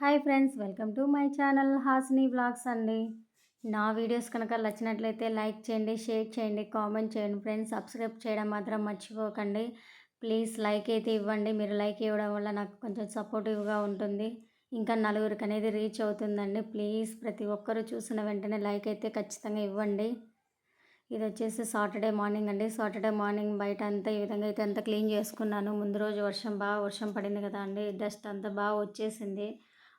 Hi friends welcome to my channel Hasini blogs అండి. నా videos కనుక నచ్చినట్లయితే లైక్ చేయండి షేర్ చేయండి కామెంట్ చేయండి ఫ్రెండ్స్ సబ్స్క్రైబ్ చేయడం మాత్రం మర్చిపోకండి. ప్లీజ్ లైక్ అయితే ఇవ్వండి. మీరు లైక్ ఇవ్వడం వల్ల నాకు కొంచెం సపోర్టివ్గా ఉంటుంది. ఇంకా నలుగురికి అనేది రీచ్ అవుతుందండి. ప్లీజ్ ప్రతి ఒక్కరూ చూసిన వెంటనే లైక్ అయితే ఖచ్చితంగా ఇవ్వండి. ఇది వచ్చేసి సాటర్డే మార్నింగ్ అండి. సాటర్డే మార్నింగ్ బయట అంతా ఈ విధంగా అయితే అంతా క్లీన్ చేసుకున్నాను. ముందు రోజు వర్షం బాగా వర్షం పడింది కదా అండి. డస్ట్ అంతా బాగా వచ్చేసింది.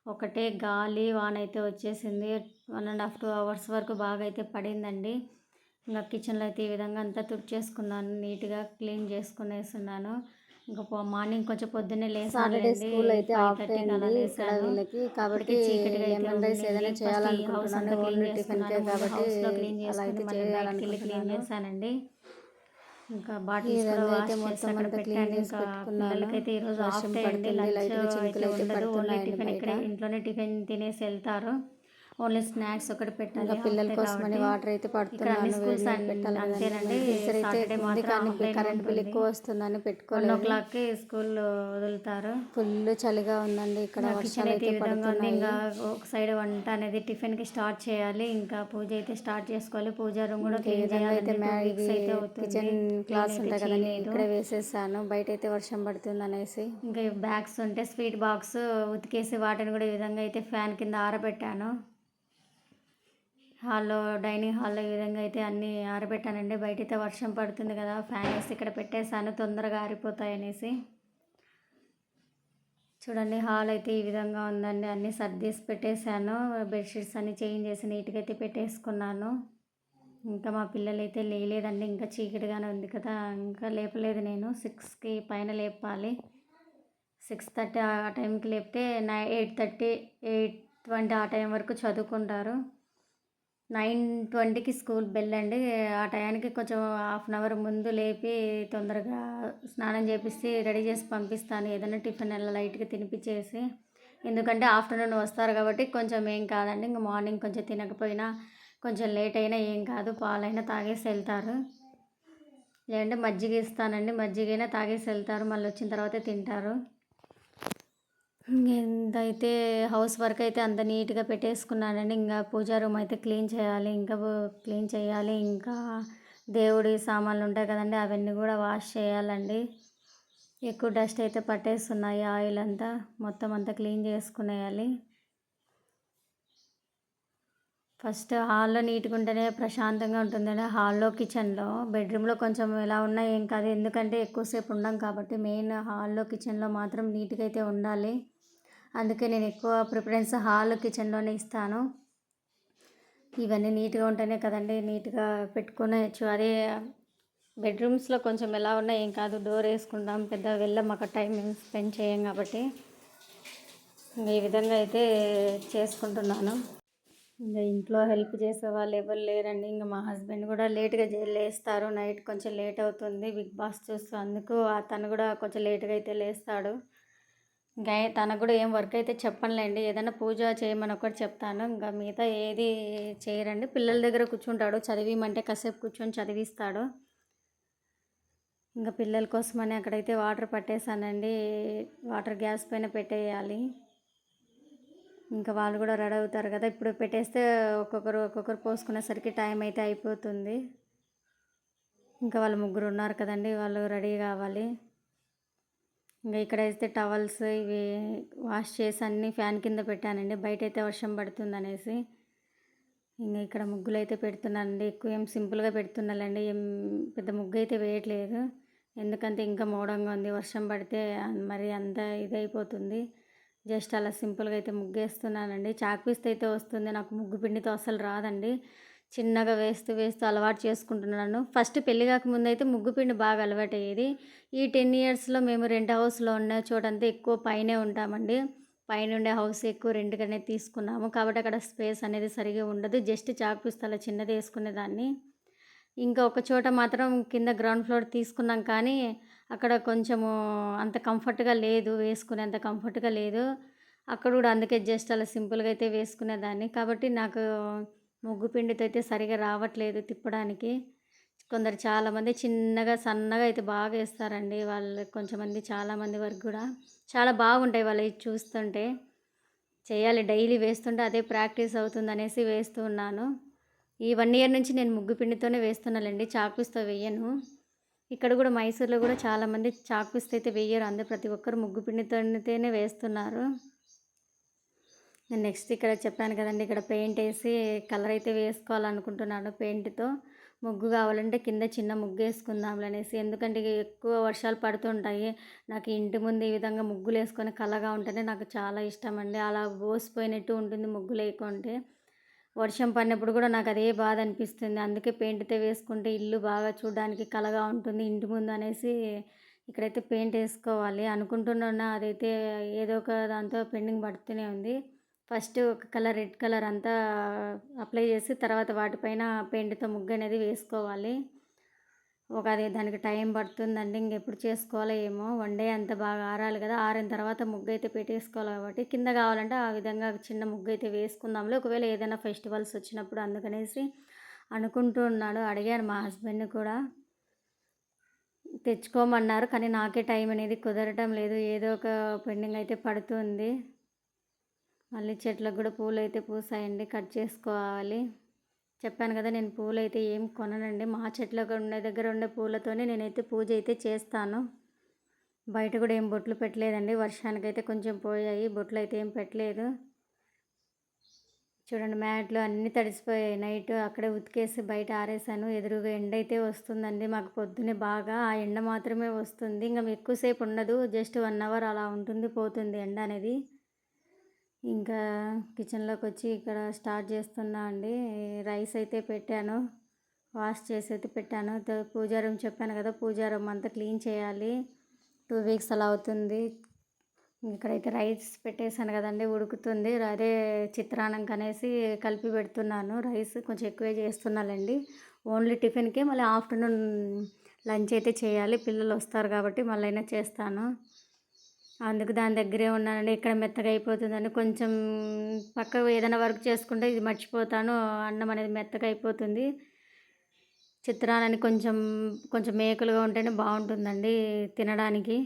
ఒకటే గాలి వాన అయితే వచ్చేసింది. One and half two hours వరకు బాగా అయితే పడిందండి. ఇంకా కిచెన్లో అయితే ఈ విధంగా అంతా తుడిచేసుకున్నాను. నీట్గా క్లీన్ చేసుకునేస్తున్నాను ఇంకా మార్నింగ్ కొంచెం పొద్దున్నే సాటర్డే లేసానండి స్కూల్ అయితే ఫైవ్ ఆఫ్ థర్టీకి అలా అయింది. ఇక్కడ లేసాను వీళ్ళకి కాబట్టి లెమన్ రైస్. ఏదైనా చేయాలనుకుంటున్నాను. Only clean. కాబట్టి అలా అయితే చేశానండి. ఇంకా బాటిల్స్ అయితే మొత్తం అక్కడ చేసి ఇంకా పిల్లలకైతే ఈరోజు ఆఫ్ లంచ్ అయితే ఉండదు. ఓన్లీ టిఫిన్ ఇక్కడ ఇంట్లోనే టిఫిన్ తినేసి వెళ్తారు. ఓన్లీ స్నాక్స్ ఒకటి పెట్టాలి. పిల్లల కోసమని కాబట్టి. వాటర్ అయితే పడుతున్నాను మాత్రం day కరెంట్ బిల్. ఎక్కువ వస్తుందని వన్ ఓ క్లాక్కి స్కూల్ వదులుతారు. ఫుల్ చలిగా ఉందండి. ఇక్కడ కిచెన్ వర్షాలు అయితే అయితే ఈ విధంగా ఉంది. పడుతున్నాయి. ఇంకా ఒక సైడ్ వంట అనేది టిఫిన్కి స్టార్ట్ చేయాలి. ఇంకా పూజ అయితే స్టార్ట్ చేసుకోవాలి. పూజా రూమ్ కూడా క్లీన్ చేయాలి కిచెన్ క్లాస్ ఉంటాయి కదండి. ఇక్కడే వేసేసాను. బయట అయితే వర్షం పడుతుంది అనేసి. ఇంకా బ్యాగ్స్ ఉంటే స్వీట్ బాక్స్ ఉతికేసి వాటిని కూడా ఈ విధంగా అయితే ఫ్యాన్ కింద ఆరబెట్టాను. హాల్లో డైనింగ్ హాల్లో ఈ విధంగా అయితే అన్నీ ఆరబెట్టానండి. బయట అయితే వర్షం పడుతుంది కదా ఫ్యాన్ వేసి ఇక్కడ పెట్టేశాను తొందరగా ఆరిపోతాయి అనేసి. చూడండి హాల్ అయితే ఈ విధంగా ఉందండి. అన్నీ సర్దేసి పెట్టేశాను. బెడ్షీట్స్ అన్నీ చేంజ్ చేసి నీట్గా అయితే పెట్టేసుకున్నాను. ఇంకా మా పిల్లలు అయితే లేలేదండి ఇంకా చీకటిగానే ఉంది కదా ఇంకా లేపలేదు నేను. సిక్స్కి పైన లేపాలి. సిక్స్ థర్టీ ఆ టైంకి లేపితే nine eight thirty eight twenty ఆ టైం వరకు చదువుకుంటారు. నైన్ ట్వంటీకి స్కూల్ బెల్ అండి. ఆ టయానికి కొంచెం హాఫ్ అన్ అవర్ ముందు లేపి తొందరగా స్నానం చేపిస్తే రెడీ చేసి పంపిస్తాను. ఏదైనా టిఫిన్ అలా లైట్గా తినిపించేసి ఎందుకంటే ఆఫ్టర్నూన్ వస్తారు కాబట్టి కొంచెం ఏం కాదండి. ఇంకా మార్నింగ్ కొంచెం తినకపోయినా కొంచెం లేట్ అయినా ఏం కాదు. పాలైనా తాగేసి వెళ్తారు. లేదంటే మజ్జిగ ఇస్తానండి. మజ్జిగైనా తాగేసి వెళ్తారు. మళ్ళీ వచ్చిన తర్వాత తింటారు. ఎంతైతే హౌస్ వర్క్ అయితే అంత నీట్గా పెట్టేసుకున్నానండి ఇంకా పూజా రూమ్ అయితే క్లీన్ చేయాలి ఇంకా క్లీన్ చేయాలి ఇంకా దేవుడి సామాన్లు ఉంటాయి కదండి అవన్నీ కూడా వాష్ చేయాలండి. ఎక్కువ డస్ట్ అయితే పట్టేస్తున్నాయి ఆయిల్ అంతా మొత్తం అంతా క్లీన్ చేసుకునేయాలి. ఫస్ట్ హాల్లో నీట్గా ఉంటేనే ప్రశాంతంగా ఉంటుందండి. హాల్లో కిచెన్లో. బెడ్రూమ్లో కొంచెం ఎలా ఉన్నా ఏం కాదు. ఎందుకంటే ఎక్కువసేపు ఉండం కాబట్టి మెయిన్ హాల్లో కిచెన్లో మాత్రం నీట్గా అయితే ఉండాలి. అందుకే నేను ఎక్కువ ప్రిఫరెన్స్ హాల్ కిచెన్లోనే ఇస్తాను. ఇవన్నీ నీట్గా ఉంటేనే కదండి నీట్గా పెట్టుకునేయచ్చు అదే బెడ్రూమ్స్లో కొంచెం ఎలా ఉన్నా ఏం కాదు. డోర్ వేసుకుంటాం పెద్ద వెళ్ళం అక్కడ టైం స్పెండ్ చేయం కాబట్టి ఈ విధంగా అయితే చేసుకుంటున్నాను. ఇంకా ఇంట్లో హెల్ప్ చేసే వాళ్ళు ఎవరు లేరండి. ఇంకా మా హస్బెండ్ కూడా లేట్గా లేస్తారు. నైట్ కొంచెం లేట్ అవుతుంది. బిగ్ బాస్ చూస్తూ అందుకు తను కూడా కొంచెం లేట్గా అయితే లేస్తాడు. ఇంకా తనకు కూడా ఏం వర్క్ అయితే చెప్పనులేండి. ఏదైనా పూజ చేయమని ఒకటి చెప్తాను. ఇంకా మిగతా ఏది చేయరండి. పిల్లల దగ్గర కూర్చుంటాడు. చదివిమంటే కాసేపు కూర్చొని చదివిస్తాడు. ఇంకా పిల్లల కోసమని అక్కడైతే వాటర్ పట్టేశానండి. వాటర్ గ్యాస్ పైన పెట్టేయాలి. ఇంకా వాళ్ళు కూడా రెడీ అవుతారు కదా. ఇప్పుడు పెట్టేస్తే ఒక్కొక్కరు ఒక్కొక్కరు పోసుకునేసరికి టైం అయితే అయిపోతుంది. ఇంకా వాళ్ళు ముగ్గురు ఉన్నారు కదండి వాళ్ళు రెడీ కావాలి. ఇంకా ఇక్కడైతే టవల్స్ ఇవి వాష్ చేసి అన్ని ఫ్యాన్ కింద పెట్టానండి. బయట అయితే వర్షం పడుతుంది అనేసి. ఇంకా ఇక్కడ ముగ్గులు అయితే పెడుతున్నానండి. ఎక్కువ ఏం సింపుల్గా పెడుతున్నానండి ఏం పెద్ద ముగ్గు అయితే వేయట్లేదు. ఎందుకంటే ఇంకా మోడంగా ఉంది. వర్షం పడితే మరి అంత ఇదైపోతుంది. జస్ట్ అలా సింపుల్గా అయితే ముగ్గేస్తున్నానండి. చాక్ పీస్ అయితే వస్తుంది. నాకు ముగ్గు పిండితో అసలు రాదండి. చిన్నగా వేస్తూ వేస్తూ అలవాటు చేసుకుంటున్నాను. ఫస్ట్ పెళ్ళి కాకముందు అయితే ముగ్గు పిండి బాగా అలవాటు అయ్యేది ఈ టెన్ ఇయర్స్లో మేము రెంట్ హౌస్లో ఉన్న చోటంతా ఎక్కువ పైనే ఉంటామండి. పైన ఉండే హౌస్ ఎక్కువ రెంట్గానే తీసుకున్నాము. కాబట్టి అక్కడ స్పేస్ అనేది సరిగా ఉండదు. జస్ట్ చాక్ పీస్ అలా చిన్నది వేసుకునేదాన్ని. ఇంకా ఒక చోట మాత్రం కింద గ్రౌండ్ ఫ్లోర్ తీసుకున్నాం కానీ అక్కడ కొంచెము అంత కంఫర్ట్గా లేదు వేసుకునేంత కంఫర్ట్గా లేదు. అక్కడ కూడా అందుకే జస్ట్ అలా సింపుల్గా అయితే వేసుకునేదాన్ని. కాబట్టి నాకు ముగ్గు పిండితో అయితే సరిగా రావట్లేదు తిప్పడానికి. కొందరు చాలామంది చిన్నగా సన్నగా అయితే బాగా వేస్తారండి. వాళ్ళు కొంచెం మంది చాలామంది వరకు కూడా. చాలా బాగుంటాయి వాళ్ళు చూస్తుంటే. చేయాలి. డైలీ వేస్తుంటే అదే ప్రాక్టీస్ అవుతుంది అనేసి వేస్తూ ఉన్నాను. ఈ వన్ ఇయర్ నుంచి నేను ముగ్గు పిండితోనే వేస్తున్నానండి. చాకుస్తో వేయను. ఇక్కడ కూడా మైసూర్లో కూడా చాలామంది చాకుస్తో అయితే వేయరు. అందరు ప్రతి ఒక్కరు ముగ్గు పిండితోనే వేస్తున్నారు. నెక్స్ట్ ఇక్కడ చెప్పాను కదండి ఇక్కడ పెయింట్ వేసి కలర్ అయితే వేసుకోవాలనుకుంటున్నాను పెయింట్తో. ముగ్గు కావాలంటే కింద చిన్న ముగ్గు వేసుకుందాం అనేసి. ఎందుకంటే ఎక్కువ వర్షాలు పడుతుంటాయి నాకు ఇంటి ముందు ఈ విధంగా ముగ్గులు వేసుకొని కలగా ఉంటేనే నాకు చాలా ఇష్టం అండి. అలా పోసిపోయినట్టు ఉంటుంది ముగ్గు లేకుంటే. వర్షం పడినప్పుడు కూడా నాకు అదే బాధ అనిపిస్తుంది. అందుకే పెయింట్తో వేసుకుంటే ఇల్లు బాగా చూడడానికి కలగా ఉంటుంది. ఇంటి ముందు అనేసి ఇక్కడైతే పెయింట్ వేసుకోవాలి అనుకుంటున్నా అదైతే ఏదో ఒక దాంతో పెండింగ్ పడుతూనే ఉంది. ఫస్ట్ ఒక కలర్ రెడ్ కలర్ అంతా అప్లై చేసి తర్వాత వాటిపైన పెయింట్తో ముగ్గు అనేది వేసుకోవాలి. ఒక అది దానికి టైం పడుతుందండి ఇంకెప్పుడు చేసుకోవాలో ఏమో. వన్ డే అంత బాగా ఆరాలి కదా ఆరిన తర్వాత ముగ్గు అయితే పెట్టేసుకోవాలి కాబట్టి కింద కావాలంటే ఆ విధంగా చిన్న ముగ్గు అయితే వేసుకుందాంలే. ఒకవేళ ఏదైనా ఫెస్టివల్స్ వచ్చినప్పుడు అందుకనేసి అనుకుంటూ ఉన్నాడు అడిగాను మా హస్బెండ్ని కూడా. తెచ్చుకోమన్నారు కానీ నాకే టైం అనేది కుదరటం లేదు. ఏదో ఒక పెండింగ్ అయితే పడుతుంది. మళ్ళీ చెట్లకు కూడా పూలు అయితే పూసాయండి కట్ చేసుకోవాలి. చెప్పాను కదా నేను పూలు అయితే ఏం కొననండి. మా చెట్లకు ఉండే దగ్గర ఉండే పూలతోనే నేనైతే పూజ అయితే చేస్తాను. బయట కూడా ఏం బొట్లు పెట్టలేదండి. వర్షానికైతే కొంచెం పోయాయి. బొట్లు అయితే ఏం పెట్టలేదు. చూడండి మ్యాట్లు అన్నీ తడిసిపోయాయి. నైట్ అక్కడే ఉతికేసి బయట ఆరేసాను. ఎదురుగా ఎండ అయితే వస్తుందండి. మాకు పొద్దునే బాగా ఆ ఎండ మాత్రమే వస్తుంది. ఇంకా ఎక్కువసేపు ఉండదు. జస్ట్ వన్ అవర్ అలా ఉంటుంది పోతుంది ఎండ అనేది. ఇంకా కిచెన్లోకి వచ్చి ఇక్కడ స్టార్ట్ చేస్తున్నా అండి. రైస్ అయితే పెట్టాను వాష్ చేసి అయితే పెట్టాను. త- పూజా రూమ్ చెప్పాను కదా పూజా రూమ్ అంతా క్లీన్ చేయాలి. టూ వీక్స్ అలా అవుతుంది. ఇక్కడైతే రైస్ పెట్టేశాను కదండి ఉడుకుతుంది. అదే చిత్రాన్నం కనేసి కలిపి పెడుతున్నాను. రైస్ కొంచెం ఎక్కువే చేస్తున్నానండి. ఓన్లీ టిఫిన్కే మళ్ళీ ఆఫ్టర్నూన్ లంచ్ అయితే చేయాలి. పిల్లలు వస్తారు కాబట్టి మళ్ళీ అయినా చేస్తాను. అందుకు దాని దగ్గరే ఉన్నానండి. ఇక్కడ మెత్తగా అయిపోతుందని కొంచెం పక్క ఏదైనా వర్క్ చేసుకుంటే ఇది మర్చిపోతాను. అన్నం అనేది మెత్తగా అయిపోతుంది. చిత్రాలని కొంచెం కొంచెం మేకలుగా ఉంటేనే బాగుంటుందండి తినడానికి.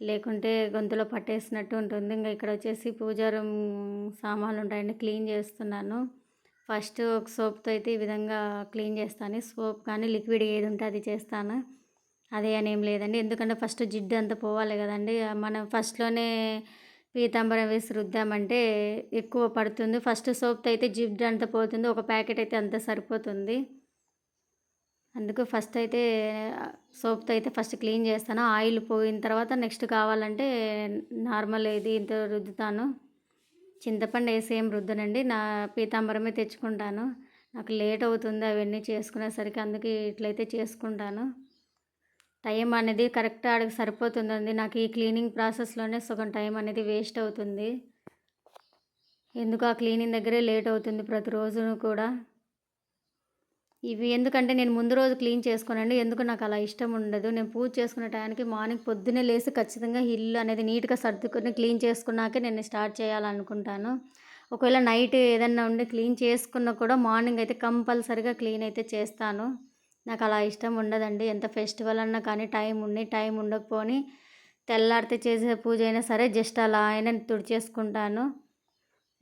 లేకుంటే గొంతులో పట్టేసినట్టు ఉంటుంది. ఇంకా ఇక్కడ వచ్చేసి పూజా రూమ్ సామాన్లు ఉంటాయండి. క్లీన్ చేస్తున్నాను. ఫస్ట్ ఒక సోప్తో అయితే ఈ విధంగా క్లీన్ చేస్తాను. సోప్ కానీ లిక్విడ్ ఏది ఉంటే అది చేస్తాను. అదే అని ఏం లేదండి. ఎందుకంటే ఫస్ట్ జిడ్డు అంతా పోవాలి కదండి. మనం ఫస్ట్లోనే పీతాంబరం వేసి రుద్దామంటే ఎక్కువ పడుతుంది. ఫస్ట్ సోప్తో అయితే జిడ్డు అంతా పోతుంది. ఒక ప్యాకెట్ అయితే అంత సరిపోతుంది. అందుకు ఫస్ట్ అయితే సోప్తో అయితే ఫస్ట్ క్లీన్ చేస్తాను. ఆయిల్ పోయిన తర్వాత నెక్స్ట్ కావాలంటే నార్మల్ ఇది ఇంత రుద్దుతాను. చింతపండు వేసి ఏం రుద్దనండి. నా పీతాంబరమే తెచ్చుకుంటాను. నాకు లేట్ అవుతుంది అవన్నీ చేసుకునేసరికి అందుకే ఇట్లయితే చేసుకుంటాను. టైం అనేది కరెక్ట్ ఆడికి సరిపోతుందండి. నాకు ఈ క్లీనింగ్ ప్రాసెస్లోనే సగం టైం అనేది వేస్ట్ అవుతుంది. ఎందుకు ఆ క్లీనింగ్ దగ్గరే లేట్ అవుతుంది ప్రతిరోజు కూడా? ఇవి ఎందుకంటే నేను ముందు రోజు క్లీన్ చేసుకోనండి. ఎందుకు నాకు అలా ఇష్టం ఉండదు. నేను పూజ చేసుకునే టైంకి మార్నింగ్ పొద్దున్నే లేసి ఖచ్చితంగా ఇల్లు అనేది నీట్గా సర్దుకొని క్లీన్ చేసుకున్నాకే నేను స్టార్ట్ చేయాలనుకుంటాను. ఒకవేళ నైట్ ఏదన్నా ఉండి క్లీన్ చేసుకున్నా కూడా మార్నింగ్ అయితే కంపల్సరిగా క్లీన్ అయితే చేస్తాను. నాకు అలా ఇష్టం ఉండదండి. ఎంత ఫెస్టివల్ అన్నా కానీ టైం ఉండి టైం ఉండకపోని తెల్లారితే చేసే పూజ అయినా సరే జస్ట్ అలా అయినా తుడిచేసుకుంటాను.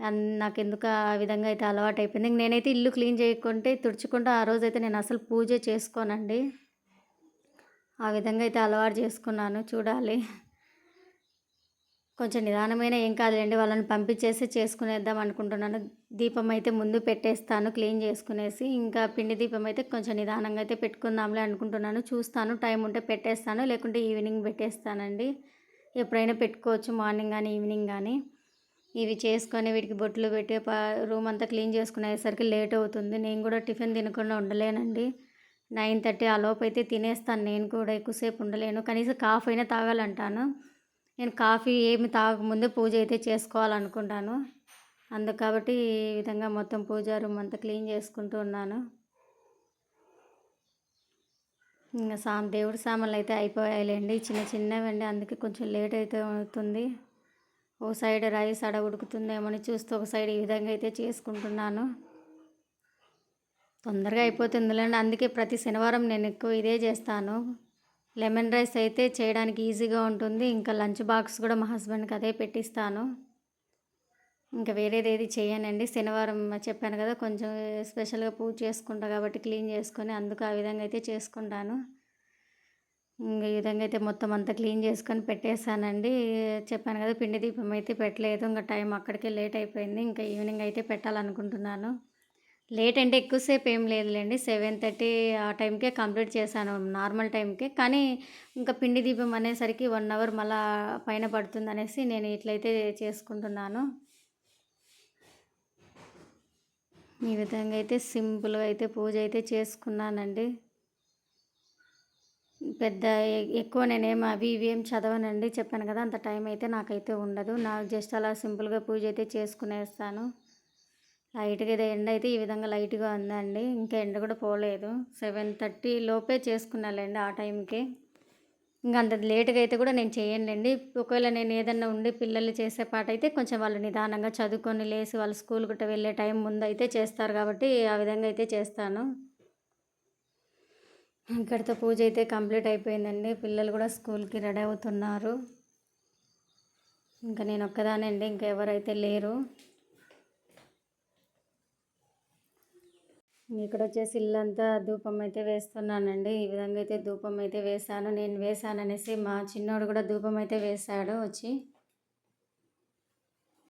అన్- నాకు ఎందుకు ఆ విధంగా అయితే అలవాటు అయిపోయింది ఇంక నేనైతే ఇల్లు క్లీన్ చేయకుంటే తుడుచుకుంటూ ఆ రోజు అయితే నేను అసలు పూజ చేసుకోనండి. ఆ విధంగా అయితే అలవాటు చేసుకున్నాను. చూడాలి. కొంచెం నిదానమైన ఏం కాదులేండి వాళ్ళని పంపించేసి చేసుకునేద్దాం అనుకుంటున్నాను. దీపం అయితే ముందు పెట్టేస్తాను క్లీన్ చేసుకునేసి ఇంకా పిండి దీపం అయితే కొంచెం నిదానంగా అయితే పెట్టుకుందాంలే అనుకుంటున్నాను. చూస్తాను టైం ఉంటే పెట్టేస్తాను లేకుంటే ఈవినింగ్ పెట్టేస్తానండి. ఎప్పుడైనా పెట్టుకోవచ్చు మార్నింగ్ కానీ ఈవినింగ్ కానీ ఇవి చేసుకొని వీటికి బొట్లు పెట్టి రూమ్ అంతా క్లీన్ చేసుకునేసరికి లేట్ అవుతుంది. నేను కూడా టిఫిన్ తినకుండా ఉండలేనండి. నైన్ థర్టీ ఆ లోపు అయితే తినేస్తాను నేను కూడా ఎక్కువసేపు ఉండలేను. కనీసం కాఫ్ అయినా తాగాలంటాను. నేను కాఫీ ఏమి తాగకముందే పూజ అయితే చేసుకోవాలనుకుంటాను. అందుకు కాబట్టి ఈ విధంగా మొత్తం పూజా రూమ్ అంతా క్లీన్ చేసుకుంటూ ఉన్నాను. ఇంకా సామ్ దేవుడి సామాన్లు అయితే అయిపోయాయిలేండి. చిన్న చిన్నవండి అందుకే కొంచెం లేట్ అయితే అవుతుంది. ఓ సైడ్ రైస్ అడ ఉడుకుతుందేమని చూస్తూ ఒక సైడ్ ఈ విధంగా అయితే చేసుకుంటున్నాను. తొందరగా అయిపోతుందిలేండి అందుకే ప్రతి శనివారం నేను ఎక్కువ ఇదే చేస్తాను. లెమన్ రైస్ అయితే చేయడానికి ఈజీగా ఉంటుంది. ఇంకా లంచ్ బాక్స్ కూడా మా హస్బెండ్కి అదే పెట్టిస్తాను. ఇంకా వేరేది ఏది చేయనండి. శనివారం చెప్పాను కదా కొంచెం స్పెషల్గా పూజ చేసుకుంటా కాబట్టి క్లీన్ చేసుకొని అందుకు ఆ విధంగా అయితే చేసుకుంటాను. ఇంకా ఈ విధంగా అయితే మొత్తం అంతా క్లీన్ చేసుకొని పెట్టేశానండి. చెప్పాను కదా పిండి దీపం అయితే పెట్టలేదు. ఇంకా టైం అక్కడికే లేట్ అయిపోయింది. ఇంకా ఈవినింగ్ అయితే పెట్టాలనుకుంటున్నాను. లేట్ అంటే ఎక్కువసేపు ఏం లేదులేండి. సెవెన్ థర్టీ ఆ టైంకే కంప్లీట్ చేశాను నార్మల్ టైంకే. కానీ ఇంకా పిండి దీపం అనేసరికి వన్ అవర్ మళ్ళా పైన పడుతుంది అనేసి నేను ఇట్లయితే చేసుకుంటున్నాను. ఈ విధంగా అయితే సింపుల్గా అయితే పూజ అయితే చేసుకున్నానండి. పెద్ద ఎక్కువ నేనేం అవి ఇవి ఏం చదవనండి. చెప్పాను కదా అంత టైం అయితే నాకైతే ఉండదు. నాకు జస్ట్ అలా సింపుల్గా పూజ అయితే చేసుకునేస్తాను. లైట్గా ఇది ఎండ అయితే ఈ విధంగా లైట్గా ఉందండి. ఇంకా ఎండ కూడా పోలేదు. సెవెన్ థర్టీ లోపే చేసుకున్నాలండి ఆ టైంకి. ఇంకా అంత లేట్గా అయితే కూడా నేను చేయండి ఒకవేళ నేను ఏదన్నా ఉండి పిల్లలు చేసే పాట అయితే కొంచెం వాళ్ళు నిదానంగా చదువుకొని లేసి వాళ్ళు స్కూల్ గట్ట వెళ్ళే టైం ముందు అయితే చేస్తారు కాబట్టి ఆ విధంగా అయితే చేస్తాను. ఇక్కడితో పూజ అయితే కంప్లీట్ అయిపోయిందండి. పిల్లలు కూడా స్కూల్కి రెడీ అవుతున్నారు. ఇంకా నేను ఒక్కదానండి ఇంకా ఎవరైతే లేరు. ఇక్కడ వచ్చేసి ఇల్లంతా ధూపం అయితే వేస్తున్నానండి. ఈ విధంగా అయితే ధూపం అయితే వేశాను. నేను వేశాను అనేసి మా చిన్నోడు కూడా ధూపం అయితే వేశాడు. వచ్చి